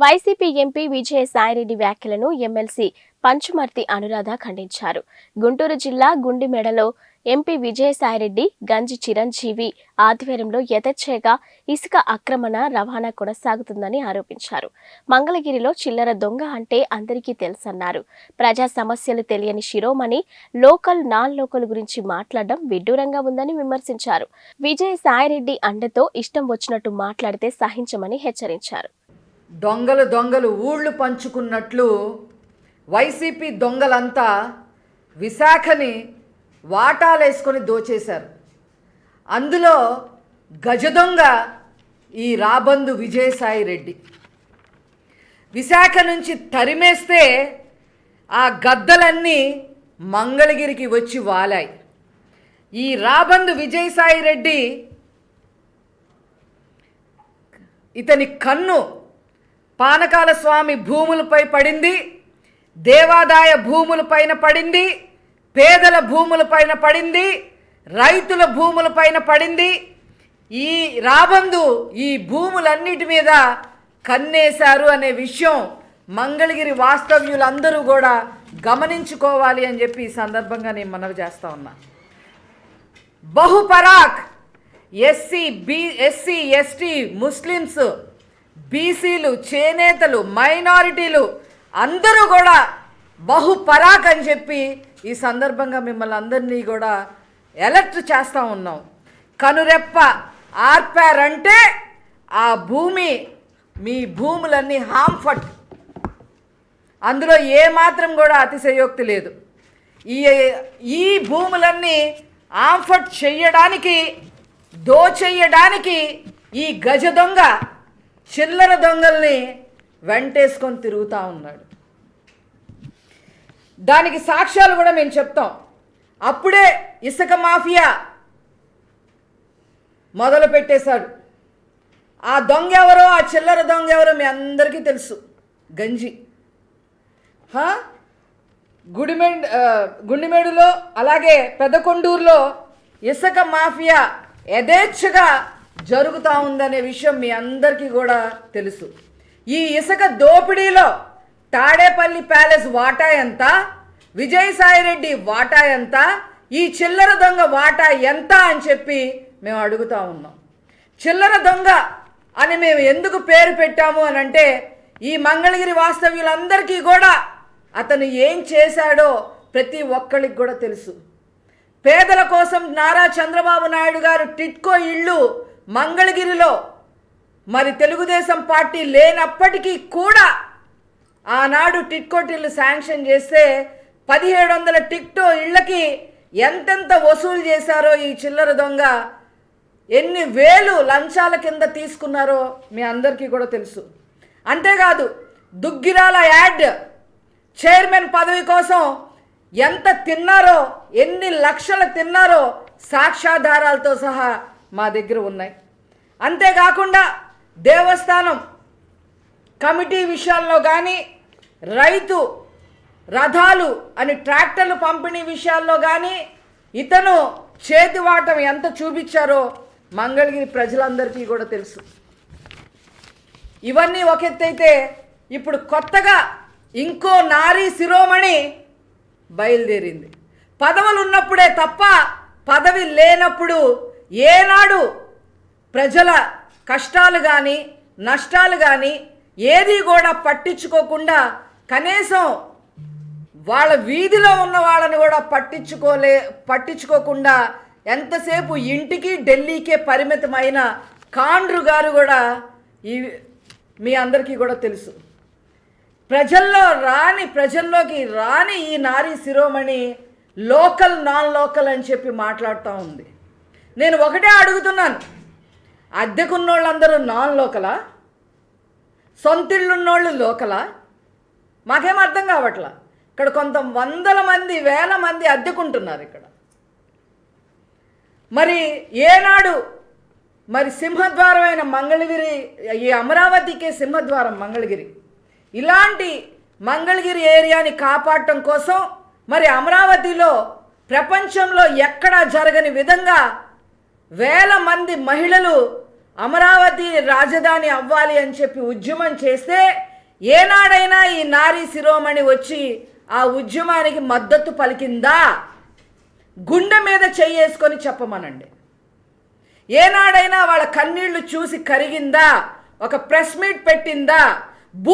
YCP MP Vijayasai Reddy వ్యాఖ్యలను MLC Panchumarthi Anuradha ఖండించారు. గుంటూరు జిల్లా గుండిమెడలో ఎంపీ విజయసాయిరెడ్డి గంజి చిరంజీవి ఆధ్వర్యంలో యథేచ్ఛగా ఇసుక ఆక్రమణ రవాణా కొనసాగుతుందని ఆరోపించారు. మంగళగిరిలో చిల్లర దొంగ అంటే అందరికీ తెలుసన్నారు. ప్రజా సమస్యలు తెలియని శిరోమణి లోకల్ నాన్ లోకల్ గురించి మాట్లాడడం విడ్డూరంగా ఉందని విమర్శించారు. విజయసాయిరెడ్డి అండతో ఇష్టం వచ్చినట్టు మాట్లాడితే సహించమని హెచ్చరించారు. దొంగలు దొంగలు ఊళ్ళు పంచుకున్నట్లు వైసీపీ దొంగలంతా విశాఖని వాటాలేసుకొని దోచేశారు. అందులో గజ దొంగ ఈ రాబందు విజయసాయి రెడ్డి విశాఖ నుంచి తరిమేస్తే ఆ గద్దలన్నీ మంగళగిరికి వచ్చి వాలాయి. ఈ రాబందు విజయసాయి రెడ్డి ఇతని కన్ను పానకాల స్వామి భూములపై పడింది దేవాదాయ భూములపైన పడింది పేదల భూములపైన పడింది రైతుల భూములపైన పడింది. ఈ రాబందు ఈ భూములన్నిటి మీద కన్నేశారు అనే విషయం మంగళగిరి వాస్తవ్యులందరూ కూడా గమనించుకోవాలి అని చెప్పి ఈ సందర్భంగా నేను మనవి చేస్తా ఉన్నా. బహుపరాక్ SC B SC ST Muslims బీసీలు చేనేతలు మైనారిటీలు అందరూ కూడా బహుపరాక్ అని చెప్పి ఈ సందర్భంగా మిమ్మల్ని అందరినీ కూడా ఎలర్ట్ చేస్తూ ఉన్నాం. కనురెప్ప ఆర్పారంటే ఆ భూమి మీ భూములన్నీ హాంఫట్. అందులో ఏమాత్రం కూడా అతిశయోక్తి లేదు. ఈ ఈ భూములన్నీ ఆంఫట్ చెయ్యడానికి దోచెయ్యడానికి ఈ గజ దొంగ చిల్లర దొంగల్ని వెంటేసుకొని తిరుగుతూ ఉన్నాడు. దానికి సాక్ష్యాలు కూడా మేము చెప్తాం. అప్పుడే ఇసుక మాఫియా మొదలు పెట్టేశాడు. ఆ దొంగ ఎవరో ఆ చిల్లర దొంగ ఎవరో మీ అందరికీ తెలుసు. గంజి. గుడిమెండ్ గుండిమేడులో అలాగే పెదకొండూరులో ఇసుక మాఫియా యథేచ్ఛగా జరుగుతూ ఉందనే విషయం మీ అందరికీ కూడా తెలుసు. ఈ ఇసుక దోపిడీలో తాడేపల్లి ప్యాలెస్ వాటా ఎంత? విజయసాయిరెడ్డి వాటా ఎంత? ఈ చిల్లర దొంగ వాటా ఎంత అని చెప్పి మేము అడుగుతా ఉన్నాం. చిల్లర దొంగ అని మేము ఎందుకు పేరు పెట్టాము అని అంటే ఈ మంగళగిరి వాస్తవ్యులందరికీ కూడా అతను ఏం చేశాడో ప్రతి ఒక్కరికి కూడా తెలుసు. పేదల కోసం నారా చంద్రబాబు నాయుడు గారు టిట్కో ఇళ్ళు మంగళగిరిలో మరి తెలుగుదేశం పార్టీ లేనప్పటికీ కూడా ఆనాడు టిట్కోటిల్లు శాంక్షన్ చేస్తే పదిహేడు వందల టిక్టో ఇళ్ళకి ఎంతెంత వసూలు చేశారో ఈ చిల్లర దొంగ? ఎన్ని వేలు లంచాల కింద తీసుకున్నారో మీ అందరికీ కూడా తెలుసు. అంతేకాదు దుగ్గిరాల యాడ్ చైర్మన్ పదవి కోసం ఎంత తిన్నారో ఎన్ని లక్షలు తిన్నారో సాక్ష్యాధారాలతో సహా మా దగ్గర ఉన్నాయి. అంతేకాకుండా దేవస్థానం కమిటీ విషయాల్లో కానీ రైతు రథాలు అని ట్రాక్టర్లు పంపిణీ విషయాల్లో కానీ ఇతను చేతివాటం ఎంత చూపించారో మంగళగిరి ప్రజలందరికీ కూడా తెలుసు. ఇవన్నీ ఒక ఎత్తైతే ఇప్పుడు కొత్తగా ఇంకో నారీ శిరోమణి బయలుదేరింది. పదవులు ఉన్నప్పుడే తప్ప పదవి లేనప్పుడు ఏనాడు ప్రజల కష్టాలు కానీ నష్టాలు కానీ ఏది కూడా పట్టించుకోకుండా కనీసం వాళ్ళ వీధిలో ఉన్న వాళ్ళని కూడా పట్టించుకోలే పట్టించుకోకుండా ఎంతసేపు ఇంటికి ఢిల్లీకే పరిమితమైన కాండ్రు గారు కూడా ఈ మీ అందరికీ కూడా తెలుసు. ప్రజల్లో రాని ప్రజల్లోకి రాని ఈ నారీ శిరోమణి లోకల్ నాన్ లోకల్ అని చెప్పి మాట్లాడుతూ ఉంది. నేను ఒకటే అడుగుతున్నాను. అద్దెకున్నోళ్ళందరూ నాన్ లోకలా? సొంతిళ్ళున్నోళ్ళు లోకలా? మాకేం అర్థం కావట్లా? ఇక్కడ కొంత వందల మంది వేల మంది అద్దెకుంటున్నారు ఇక్కడ. మరి ఏనాడు మరి సింహద్వారమైన మంగళగిరి ఈ అమరావతికే సింహద్వారం మంగళగిరి. ఇలాంటి మంగళగిరి ఏరియాని కాపాడటం కోసం మరి అమరావతిలో ప్రపంచంలో ఎక్కడా జరగని విధంగా వేల మంది మహిళలు అమరావతి రాజధాని అవ్వాలి అని చెప్పి ఉద్యమం చేస్తే ఏనాడైనా ఈ నారీ శిరోమణి వచ్చి ఆ ఉద్యమానికి మద్దతు పలికిందా? గుండె మీద చెయ్యేసుకొని చెప్పమనండి. ఏనాడైనా వాళ్ళ కన్నీళ్ళు చూసి కరిగిందా? ఒక ప్రెస్ మీట్ పెట్టిందా?